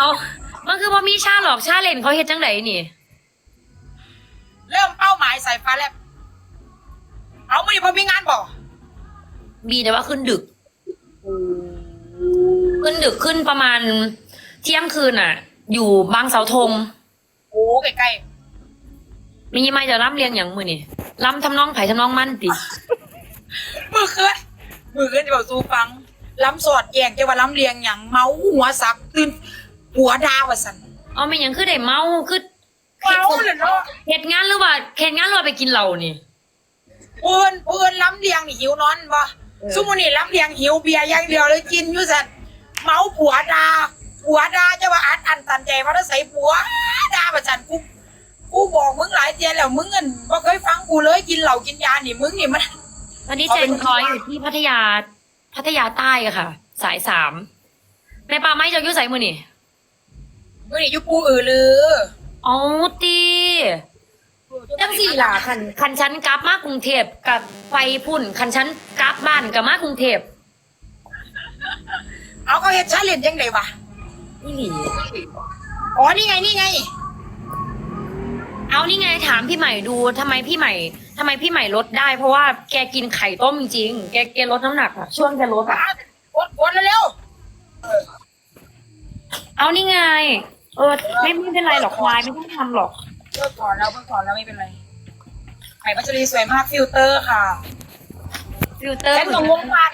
เอามันคือว่ามีชาหลอกชาเล่นเขาเฮ็ดจังไดนี่เริ่มเป้าหมายใส่ฟ้าแลบเอาไม่ได้พอมีงานบ่บีแต่ว่าขึ้นดึก ขึ้นดึกขึ้นประมาณ เที่ยงคืนอะ อยู่บางเสาธงโอ้ใกล้มีไม่จะร่ำเรียงอย่างมือนี่ร่ำทำนองไผ่ทำนองมั่นติๆมือคืนมือคืนจะบอกสู้ฟังล้ำสอดแยงจะว่าล้ำเลียงอย่างเมาหัวสักตื่น หัวดาวว่าสันเอาไม่ยังคือได้เมาคือเมาเลยเนาะเหตุงานหรือว่าเหตุงานหรือว่าไปกินเหล้านี่เพื่อนเพื่อนล้ำเลียงนี่หิวนอนบ่เออซุมื้อนี่ล้ำเลียงหิวเบียร์อย่างเดียวเลยกินอยู่สันเมาผัวดาผัวดาจะว่าอัดอันตันใจว่าถ้าใส่ผัวดาว่าสันกูกูบอกมึงหลายเทียแล้วมึงเงินบ่เคยฟังกูเลยกินเหล้ากินยานี่มึงนี่มันตอนนี้เขาเจเป็นนคอยอยู่ที่พัทยาพัทยาใต้อะค่ะ สายสามแม่ปลาไม้จะอยุ่ใส่มือนี่ มึงนี่อยู่ปูอือลืออ๋อตีจังสี่ล่ะคันคันชั้นกลับมากรุงเทพกับไฟพุ่น คันชั้นกลับบ้านกับมากรุงเทพเอาเขาเฮ็ดชาเลนจ์จังไดวะนี่หลีอ๋อนี่ไงนี่ไง เอานี่ไงถามพี่ใหม่ดูทำไมพี่ใหม่ทำไมพี่ใหม่ลดได้ เพราะว่าแกกินไข่ต้มจริงๆแกแกลดน้ำหนักอะช่วงแกลดอะกดกดเร็วเอานี่ไง เออไม่ไม่เป็นไรหรอกควายไม่ต้องทำหรอกๆเพิ่งก่อนแล้วเพิ่งก่อนแล้วไม่เป็นไรไข่พัชรีสวยมากฟิลเตอร์ค่ะฟิลเตอร์ฉันก็งงวัน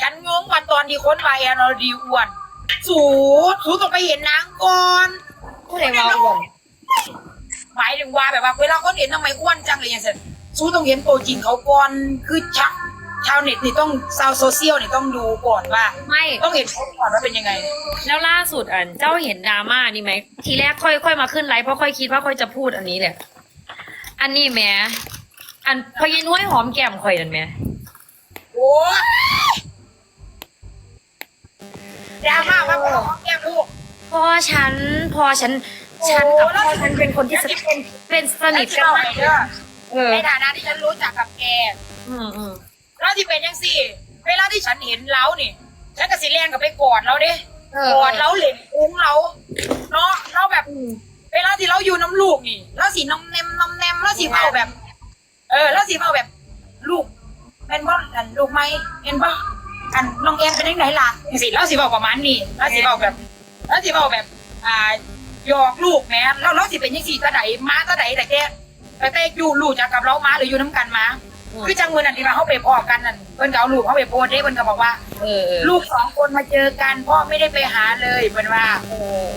ฉันงงวันตอนที่คนวายแอนอดีอ้วน สูสูต้องไปเห็นนางก่อนผู้ใดว่าอ้วนหมายถึงว่าแบบว่าเวลาคนเห็นทำไมอ้วนจังเลยอย่างเช่นสูต้องเห็นตัวจริงเขาก่อนคือชัก ชาวเน็ตนี่ต้องชาวโซเชียลนี่ต้องดูก่อนว่า ไม่ ต้องเห็นเขาก่อนว่าเป็นยังไง แล้วล่าสุดอันเจ้าเห็นดราม่านี่ไหม ทีแรกค่อยค่อยมาขึ้นไลฟ์เพราะค่อยคิดว่าค่อยจะพูดอันนี้แหละ อันนี้แหม่อันพอยินว้ยหอมแก้มค่อยนั่นแหม่โอ้ยดราม่าว่าพ่อแก้มลูก พอฉันพอฉันฉันกับพ่อฉันเป็นคนที่สนิทเป็นเป็นสนิทกันมากเด้อเออในฐานะที่ฉันรู้จักกับแก อืมอืม แล้วที่เป็นยังสี่ เวลาที่ฉันเห็นเล้านี่ฉันก็สิเลียนกับไปกอดเราเด้เออ กอดเราเหล่นอุ้งเราเนาะเราแบบอืมเวลาที่เราอยู่น้ำลูกนี่เราสีน้ำเนมน้ำเนมเราสีเฝ้าแบบ เออเราสีเฝ้าแบบ ลูกเป็นบ่อันลูกไหมเห็นบ่อันน้องแอนเป็นยังไงล่ะจังสิเราสีเฝ้าประมาณนี้เราสีเฝ้าแบบเราสีเฝ้าแบบ อ่าหยอกลูกแม่เราเราสิเป็นยังสี่ตาใดมาตาใดแต่แกแต่แต่อยู่ลูกจากกับเรามาหรืออยู่น้ำกันมา คือจังมือนั่นที่ว่าเขาไปพอกันนั่นเพิ่นก็เอาลูกเขาไปโพสต์เด้เพิ่นก็บอกว่า เออเออลูกสองคนมาเจอกันพ่อไม่ได้ไปหาเลยเพิ่นว่าเออ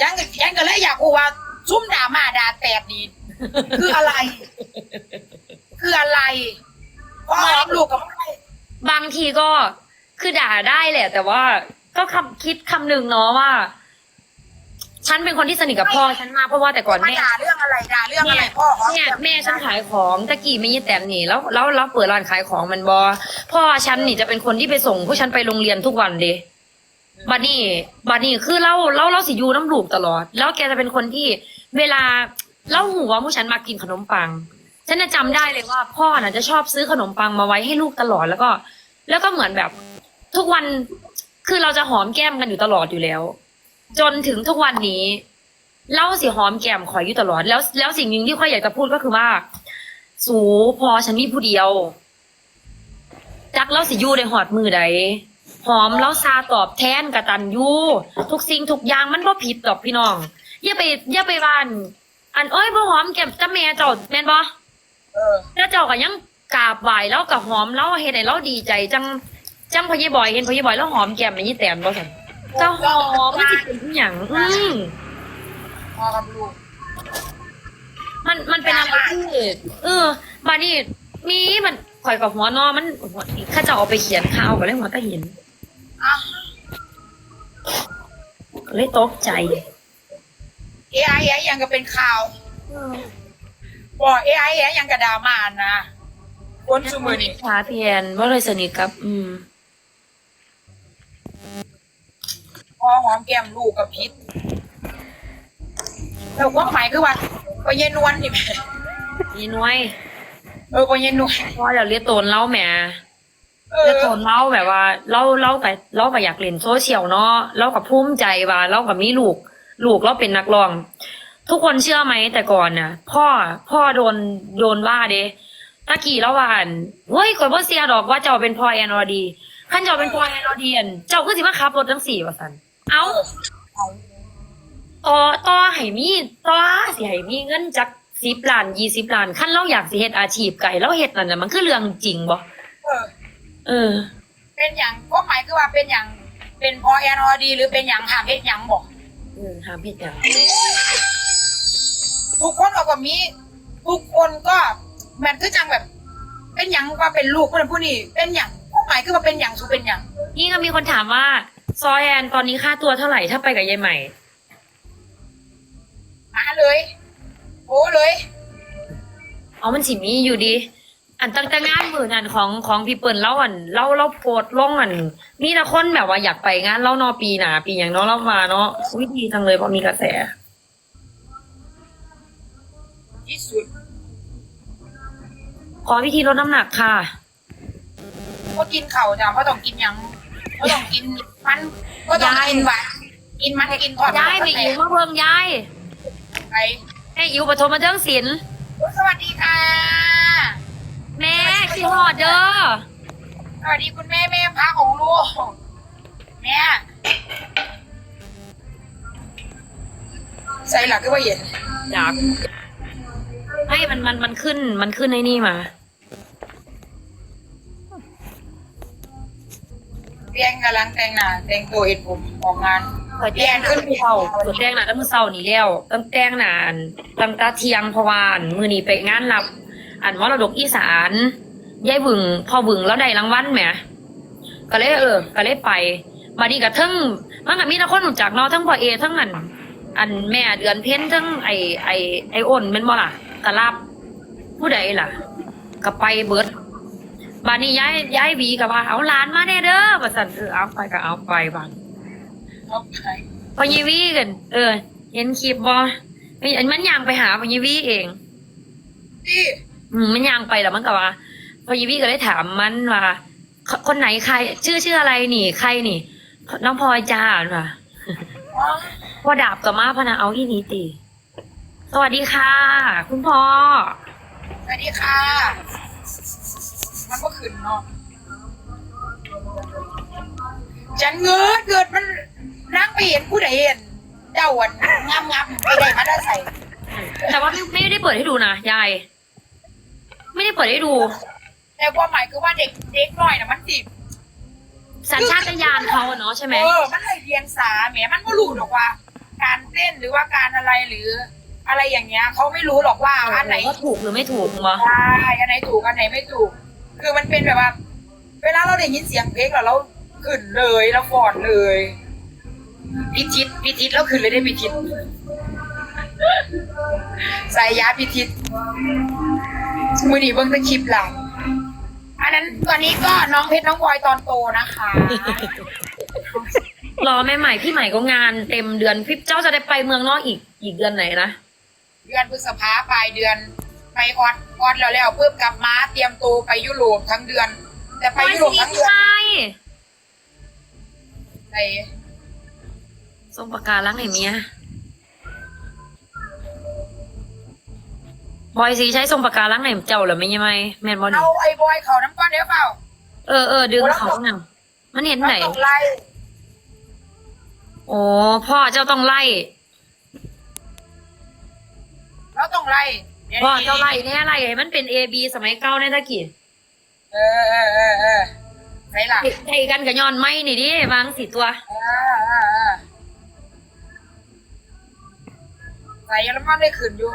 จังก็จังก็เลยอยากรู้ว่าซุ่มด่ามาด่าแตกนี่คืออะไร คืออะไรพ่อหอมลูกกับพ่อบางทีก็คือด่าได้แหละ แต่ว่าก็คำคิดคำหนึ่งเนาะว่า ฉันเป็นคนที่สนิทกับพ่อฉันมากเพราะว่าแต่ก่อนมาแม่ ด่าเรื่องอะไรด่าเรื่องอะไรพ่อหอมเนี่ยแม่ฉันขายของตะกี้ไม่ยี่แต้มนี่แล้วแล้วแล้วเปิดร้านขายของมันบอพ่อฉันนี่จะเป็นคนที่ไปส่งผู้ฉันไปโรงเรียนทุกวันเดะบัดนี้บัดนี้คือเล่าเล่าเล่าสิอยูน้ำลูกตลอด แล้วแกจะเป็นคนที่เวลาเล่าหูว่าผู้ฉันมากินขนมปัง ฉันจะจำได้เลยว่า พ่อน่ะจะชอบซื้อขนมปังมาไว้ให้ลูกตลอดแล้วก็ แล้วก็เหมือนแบบ ทุกวันคือเราจะหอมแก้มกันอยู่ตลอดอยู่แล้ว จนถึงทุกวันนี้เล่าสิหอมแก้มข่อยอยู่ตลอด แล้วแล้วสิ่งหนึ่งที่ข่อยอยากจะพูดก็คือว่า สูพอฉันมีผู้เดียว จักเล่าสิอยู่ในหอดมือใดหอมเล่าซาตอบแทนกะตันอยูทุกสิ่งทุกอย่างมันบ่ผิดดอกพี่น้องอย่าไปอย่าไปวาน อันเอ้ยบ่หอมแก้มจ้าแม่เจ้าแม่นบ่เออแล้วเจ้าก็ยังกราบไหวแล้วก็หอมแล้วเฮ็ดให้เราดีใจ จังจังพอยี่บอยเห็นพอยี่บอยแล้วหอมแก้มมันยี่แต้มบ่ซั่นเจ้าหอมมันสิเป็นอีหยังอืมพ่อกับลูกมันมันเป็นอะไรที่เออบานี่มีมันข่อยกับหัวนอมันหัวข้าจะเอาไปเขียนข่าวก็เลยหัวตาเห็นอะ ก็เลยตกใจเอไอยังก็เป็นข่าวบอกเอไอยังกระดราม่านะคนสมือนี่ ขาเพียนว่าเลยสนิทกับ อืม พ่อหอมแก้มลูกกับพิษแล้วความหมายคือว่าปยนวลนี่แหมยีน้อยเออปยนวลพ่อเดี๋ยวเรียกโตนเล่าแหมเเออแล้วตอนเล่าแบบว่าเล่าเล่ากับเล่ากับอยากเล่นโซเชียลเนาะเล่ากับภูมิใจว่าเล่ากับมีลูก ลูกเราเป็นนักร้อง ทุกคนเชื่อไหมแต่ก่อนน่ะ พ่อพ่อโดนโดนว่าเด้ตะกี้แล้วว่าอั่นเฮ้ยคนบ่เสียดอกว่าเจ้าเป็นพ่อแอนอรดีขั้นเจ้าเป็นพ่อแอนอรดีอั่นเจ้าคือสิมาขับรถทั้งสี่ว่าสัน เอ้าต่อต่อให้มีต่อสิให้มีเงินจักสิบล้านยี่สิบล้านขั้นเราอยากสิเฮ็ดอาชีพไก่เราเฮ็ดนั่นน่ะมันคือเรื่องจริงบ่เออ เออ เป็นอย่างก็หมายคือว่าเป็นอย่าง เป็นพอแอนอดี หรือเป็นอย่างหามเฮ็ดหยังบอกเออหามเฮ็ดหยังทุกคนเอากับมีทุกคนก็มันคือจังแบบ เป็นอย่างว่าเป็นลูกคนนั้นผู้นี้เป็นอย่างก็หมายคือว่าเป็นอย่างสุเป็นอย่าง นี่ก็มีคนถามว่า ซอยแอนตอนนี้ค่าตัวเท่าไหร่ถ้าไปกับยายใหม่ มาเลย โอ้เลยเอามันสิมีอยู่ดี อันตั้งแต่งานมือนั่นของของพี่เปิ้ลเล่าอันเล่าเล่าโพดลงอัน มีแต่คนแบบว่าอยากไปงานเล่านอปีหนาปีอย่างเนาะเล่ามาเนาะวิธีจังเลยเพราะมีกระแส ที่สุดขอวิธีลดน้ำหนักค่ะ ก็กินเข่าวจ้ะเพราะต้องกินหยังก็ต้องกิน มันก็ต้องกินหวานกินมันกินทอดย้ายไปอิ๋วมาเพิ่งย้ายไปให้อิ๋วปฐมบันเทิงศิลป์สวัสดีค่ะ แม่คิดฮอดเด้อสวัสดีคุณแม่แม่พระของลูกแม่ใส่หลักก็ว่าเย็นอยากให้มันมันมันขึ้นมันขึ้นในนี่มา เรียนกำลังแต่งหน้าแต่งตัวเห็นผมออกงานเปิดแจ้งขึ้นเศร้าเปิดแจ้งหนาตั้งมือเศร้านี่แล้วตั้งแจ้งหนานตั้งตาเทียงเพราะวาอันมือนี้ไปงานรับอันมรดกอีสานยายบึงพอบึงแล้วได้รางวัลแหมก็เลยเออก็เลยไป มาดีกับทั้งมันกับมีแต่คนรู้จักนาะทั้งพ่อเอทั้งอัน อันแม่เดือนเพ้นทั้งไอไอไออ้นแมันบ่ล่ะกะรับผู้ใดล่ะก็ไปเบิด บานนี้ย้ายย้ายหวีกับว่าเอาหลานมาแน่เด้อว่าสั่นเออเอาไปก็เอาไปบานเอาไปพอยีวีกัน เออ เห็นคลิปบ่ไอ้อันมันย่างไปหาพอยีวีเองที่อืมมันย่างไปแล้วมันก็ว่าพอยีวีก็เลยถามมันว่าคคนไหนใคร ชื่อชื่ออะไรนี่ ใครนี่ น้องพลอยจ้าว่ะอ๋อพอดาบกับมาพะนะเอาอีนี้ตีสวัสดีค่ะ คุณพ่อ สวัสดีค่ะ มันก็ขึ้นเนาะฉันเงิดเกิดมันนั่งไปเห็นผู้ใดเห็นเจ้าวันงามงามๆไปได้มาได้ใส่แต่ว่าไม่ไม่ได้เปิดให้ดูนะยาย ไม่ได้เปิดให้ดู แต่ความหมายคือว่าเด็กเด็กน้อยนะมันสิสัญชาตญาณเขาอะเนาะใช่ไหมเออมันเลยเรียนสาแหมมันก็รู้หรอกว่า การเต้นหรือว่าการอะไรหรืออะไรอย่างเงี้ยเขาไม่รู้หรอกว่าอันไหนว่าถูกหรือไม่ถูกวะใช่อันไหนถูกอันไหนไม่ถูก คือมันเป็นแบบว่า เวลาเราได้ยินเสียงเพลงแล้วเราขึ้นเลยแล้วฟอนเลยพิทิศพิทิศแล้วขึ้นเลยได้พิทิศสายยาพิทิศมือนีเบิ้งแตะคลิปหลังอันนั้นตอนนี้ก็น้องเพชรน้องพลอยตอนโตนะคะ รอแม่ใหม่พี่ใหม่ก็งานเต็มเดือนพี่เจ้าจะได้ไปเมืองนอกอีกอีกเดือนไหนนะเดือนพฤษภาปลายเดือน ไปออดออดแล้วแล้วเพิ่มกลับมาเตรียมตัวไปยุโรปทั้งเดือน แต่ไปยุโรปทั้งเดือนใช่ไปส่งปากกาล้างไหนเมียบอยสีใช้ส่งปากกาล้างไหนเจ้าเหรือไม่ยังไงแมนบอลเอาไอ้บอยเขาน้ำก้อนเดี๋ยวเปล่า เออเออดึงเขาหนังมันเห็นไหนเราต้องไล่โอ้พ่อเจ้าต้องไล่ เราต้องไล่ดี๋ยว พ่อเจ้าไล่แน่ไล่ให้มันเป็นเอบีสมัยเก่าในตะกี้เออเออเออเออใส่หลักใส่กันกับย้อนไม้นี่ดิวางสิตัวเออเออเออใส่แล้วมันได้ขืนอยู่